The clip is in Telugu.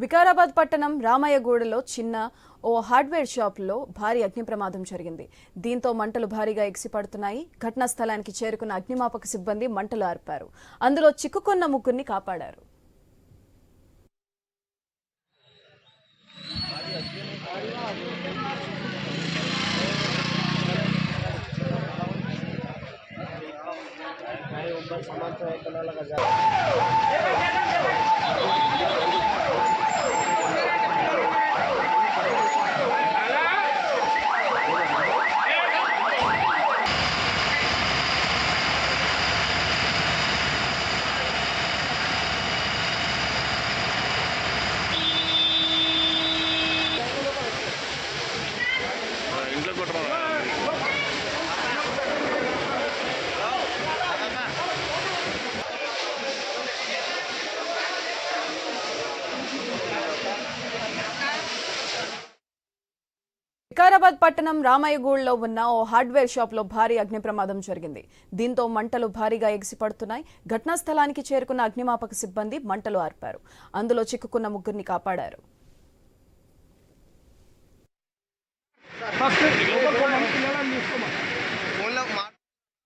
వికారాబాద్ పట్టణం రామయ్యగూడలో చిన్న ఓ హార్డ్వేర్ షాప్లో భారీ అగ్ని ప్రమాదం జరిగింది. దీంతో మంటలు భారీగా ఎగిసిపడుతున్నాయి. ఘటనా స్థలానికి చేరుకున్న అగ్నిమాపక సిబ్బంది మంటలు ఆర్పారు. అందులో చిక్కుకున్న ముగ్గురిని కాపాడారు. వికారాబాద్ పట్టణం రామయ్యగూడలో ఉన్న ఓ హార్డ్వేర్ షాప్లో భారీ అగ్ని ప్రమాదం జరిగింది. దీంతో మంటలు భారీగా ఎగిసిపడుతున్నాయి. ఘటనా స్థలానికి చేరుకున్న అగ్నిమాపక సిబ్బంది మంటలు ఆర్పారు. అందులో చిక్కుకున్న ముగ్గురిని కాపాడారు.